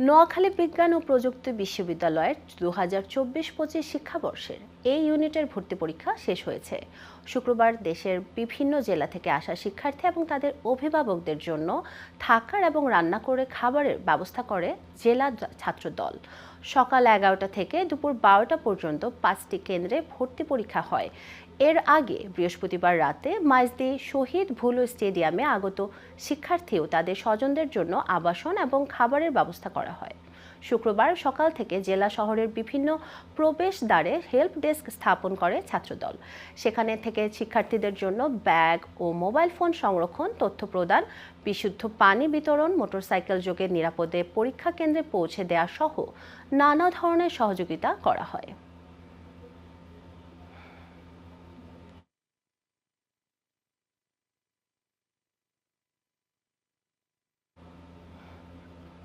নোয়াখালী বিজ্ঞান ও প্রযুক্তি বিশ্ববিদ্যালয়ের দু হাজার চব্বিশ পঁচিশ শিক্ষাবর্ষের এই ইউনিটের ভর্তি পরীক্ষা শেষ হয়েছে। শুক্রবার দেশের বিভিন্ন জেলা থেকে আসা শিক্ষার্থী এবং তাদের অভিভাবকদের জন্য থাকার এবং রান্না করে খাবারের ব্যবস্থা করে জেলা ছাত্র দল সকাল এগারোটা থেকে দুপুর বারোটা পর্যন্ত পাঁচটি কেন্দ্রে ভর্তি পরীক্ষা হয়। এর আগে বৃহস্পতিবার রাতে মাইজদি শহীদ ভুলো স্টেডিয়ামে আগত শিক্ষার্থী ও তাদের স্বজনদের জন্য আবাসন এবং খাবারের ব্যবস্থা করা হয়। শুক্রবার সকাল থেকে জেলা শহরের বিভিন্ন প্রবেশদ্বারে হেল্প ডেস্ক স্থাপন করে ছাত্রদল। সেখানে থেকে শিক্ষার্থীদের জন্য ব্যাগ ও মোবাইল ফোন সংরক্ষণ, তথ্য প্রদান, বিশুদ্ধ পানি বিতরণ মোটরসাইকেল যোগে নিরাপদে পরীক্ষা কেন্দ্রে পৌঁছে দেওয়া সহ নানা ধরনের সহযোগিতা করা হয়।